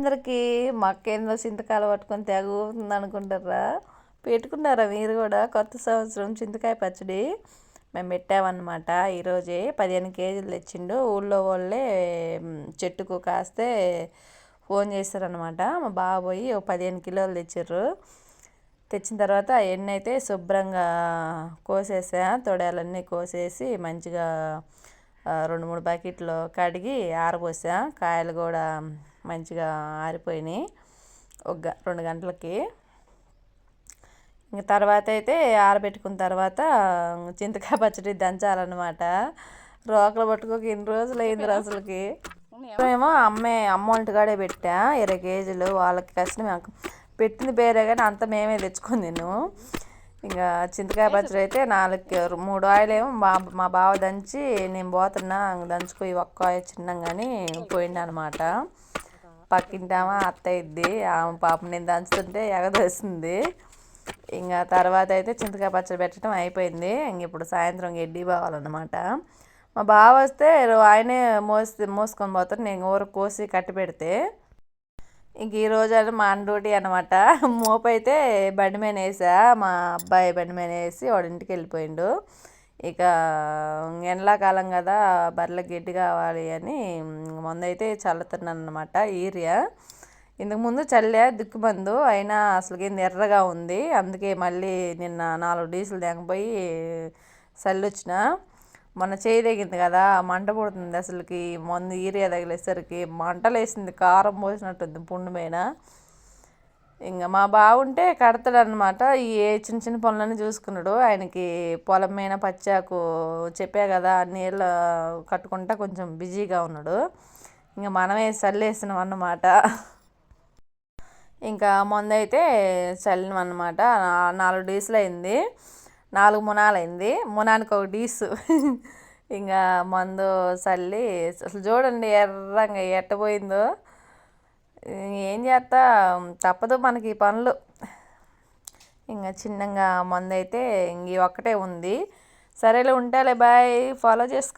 అందరికీ మక్కేందో చింతకాయలు పట్టుకొని తెగుతుంది అనుకుంటారా? పెట్టుకున్నారా మీరు కూడా? కొత్త సంవత్సరం చింతకాయ పచ్చడి మేము పెట్టామన్నమాట. ఈరోజే పదిహేను కేజీలు తెచ్చిండు. ఊళ్ళో వాళ్ళే చెట్టుకు కాస్తే ఫోన్ చేస్తారనమాట మా బాబోయి ఓ పదిహేను కిలోలు తెచ్చారు తెచ్చిన తర్వాత అవన్నీ అయితే శుభ్రంగా కోసేసా తొడాలన్నీ కోసేసి మంచిగా రెండు మూడు బకెట్లు కడిగి ఆరబోసా. కాయలు కూడా మంచిగా ఆరిపోయినాయి. ఒక రెండు గంటలకి. ఇంక తర్వాత అయితే ఆరబెట్టుకున్న తర్వాత చింతకాయ పచ్చడి దంచాలన్నమాట. రోకలు పట్టుకోక ఎన్ని రోజులు అయింది అసలుకి. మేము అమ్మే అమ్మ కాడే పెట్టా. ఇరవై కేజీలు వాళ్ళకి కష్టం పెట్టింది వేరే కానీ అంత మేమే తెచ్చుకొని తిను ఇంకా చింతకాయ పచ్చడి అయితే నాలుగు మూడు ఆయిల్ ఏమో మా మా బావ దంచి నేను పోతున్నా దంచుకుని ఒక్క ఆయిల్ చిన్నం కానీ పోయింది అనమాట పక్కింటామా అత్త ఇద్ది ఆమె పాపం నేను దంచుతుంటే ఎగదొస్తుంది ఇంకా తర్వాత అయితే చింతకాయ పచ్చడి పెట్టడం అయిపోయింది. ఇంక ఇప్పుడు సాయంత్రం గడ్డి బావాలన్నమాట మా బావ వస్తే ఆయనే మోసి మోసుకొని పోతారు నేను ఊరు కోసి కట్టి పెడితే ఇంక ఈ రోజు మా డ్యూటీ అనమాట మోపైతే బండి మీద వేసా. మా అబ్బాయి బండి మీద వేసి వాడింటికి వెళ్ళిపోయిండు. ఇక ఎండాకాలం కదా బర్రెలకు గడ్డి కావాలి అని ముందైతే చల్లుతున్నాను అనమాట ఈరియా ఇంతకుముందు చల్లే దిక్కుబందు అయినా అసలుకి ఎర్రగా ఉంది. అందుకే మళ్ళీ నిన్న నాలుగు డీజిల్ తెగపోయి చల్లొచ్చిన. మొన్న చేయి తెగింది కదా మంట పుడుతుంది అసలుకి. మందు ఈరియా తగిలేసరికి మంటలేసింది కారం పోసినట్టుంది పుండు మీద. ఇంకా మా బావుంటే కడతాడనమాట ఈ చిన్న చిన్న పనులన్నీ చూసుకున్నాడు. ఆయనకి పొలం మీద పచ్చాకు చెప్పా కదా నీళ్ళు కట్టుకుంటా కొంచెం బిజీగా ఉన్నాడు. ఇంకా మనమే చల్లేసినాం అన్నమాట ఇంకా ముందైతే చల్లినాం అన్నమాట నాలుగు డీసులు అయింది. నాలుగు మునాలు అయింది. మునానికి ఒక డీసు ఇంకా మందు చల్లి అసలు చూడండి ఎర్రంగా ఎట్టపోయిందో ఏం చేస్తా? తప్పదు మనకి పనులు. ఇంకా చిన్నగా మందు అయితే ఇంక ఒక్కటే ఉంది. సరేలే ఉంటాలే బాయ్. ఫాలో చేసుకో